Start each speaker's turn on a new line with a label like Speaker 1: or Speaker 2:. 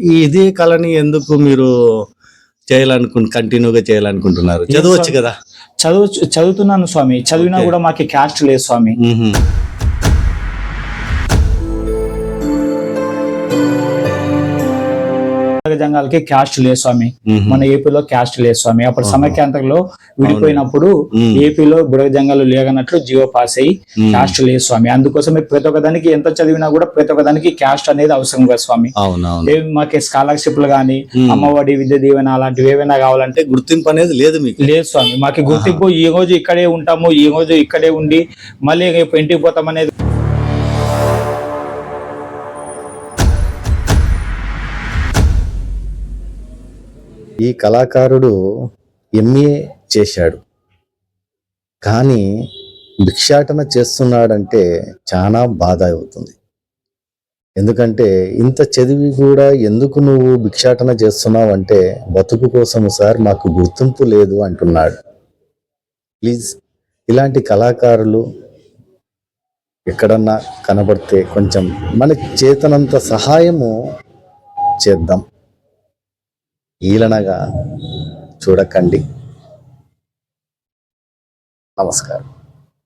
Speaker 1: ఇదే కళని ఎందుకు మీరు చేయాలనుకు కంటిన్యూగా చేయాలనుకుంటున్నారు? చదవచ్చు కదా.
Speaker 2: చదువు చదువుతున్నాను స్వామి. చదివినా. కూడా మాకు క్యాస్ట్ లేదు స్వామి.
Speaker 1: మ్మ్.
Speaker 2: జంగాలకి క్యాస్ట్ లేదు స్వామి. మన ఏపీలో క్యాస్ట్ లేదు స్వామి అప్పుడు. సమైక్యాంతలో విడిపోయినప్పుడు. ఏపీలో బుడగ జంగాలు లేగనట్లు జియో పాస్ అయ్యి. క్యాస్ట్ లేదు స్వామి అందుకోసమే ప్రతి ఒక్క దానికి ఎంత చదివినా కూడా ప్రతి ఒక్క దానికి క్యాస్ట్ అనేది అవసరం కదా స్వామి మాకు స్కాలర్షిప్లు కానీ
Speaker 1: మ్మ్.
Speaker 2: అమ్మఒడి విద్య దీవెన అలాంటివి ఏమైనా కావాలంటే
Speaker 1: గుర్తింపు అనేది లేదు మీకు
Speaker 2: లేదు స్వామి మాకు గుర్తింపు ఈ రోజు ఇక్కడే ఉంటాము ఈ రోజు ఇక్కడే ఉండి మళ్ళీ ఇంటికి పోతాం అనేది
Speaker 1: ఈ కళాకారుడు ఎంఏ చేశాడు. కానీ భిక్షాటన చేస్తున్నాడంటే చాలా బాధ అవుతుంది. ఎందుకంటే ఇంత చదివి కూడా ఎందుకు నువ్వు భిక్షాటన చేస్తున్నావు అంటే బతుకు కోసం సార్ మాకు గుర్తింపు లేదు అంటున్నాడు. ప్లీజ్ ఇలాంటి కళాకారులు ఎక్కడన్నా కనబడితే కొంచెం మన చేతనంత సహాయము చేద్దాం. ఈలనగా చూడకండి. నమస్కారం.